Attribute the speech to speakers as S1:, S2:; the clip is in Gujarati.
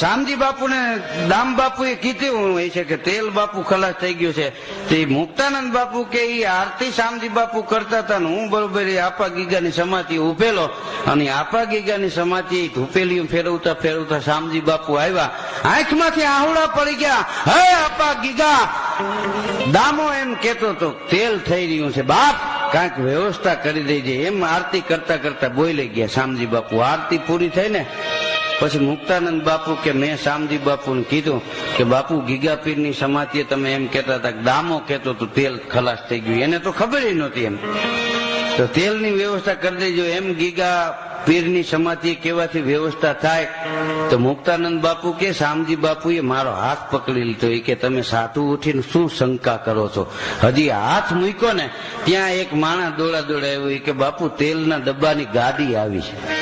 S1: શામજી બાપુ ને દામ બાપુ એ કીધું, એ છે કે તેલ બાપુ ખલાસ થઈ ગયું છે. તે મુક્તાનંદ બાપુ કે એ આરતી શામજી બાપુ કરતા હતા હું બરોબર એ આપા ગીગાની સમાધિ ઉભેલો. અને આપા ગીગાની સમાધિ ધૂપેલી ફેરવતા ફેરવતા શામજી બાપુ આવ્યા. આંખમાંથી આહુડા પડી ગયા. હે આપા ગીગા! દામો એમ કેતો તો તેલ થઈ રહ્યું છે. બાપ, કાંઈક વ્યવસ્થા કરી દેજે. એમ આરતી કરતા કરતા બોલી ગયા શામજી બાપુ. આરતી પૂરી થઈ ને પછી મુક્તાનંદ બાપુ કે મેં શામજી બાપુને કીધું કે બાપુ ગીગા પીરની સમાધિએ તમે એમ કહેતા હતા કે દામો કહેતો તો તેલ ખલાસ થઈ ગયું. એને તો ખબર નહોતી એમ. તો તેલની વ્યવસ્થા કરી દેજો. એમ ગીગા પીરની સમાધિ કેવાથી વ્યવસ્થા થાય, તો મુક્તાનંદ બાપુ કે શામજી બાપુએ મારો હાથ પકડી લીધો. એ કે તમે સાધુ ઉઠીને શું શંકા કરો છો? હજી હાથ મૂક્યો ને, ત્યાં એક માણસ દોડા દોડા આવ્યો કે બાપુ, તેલના ડબ્બાની ગાડી આવી છે.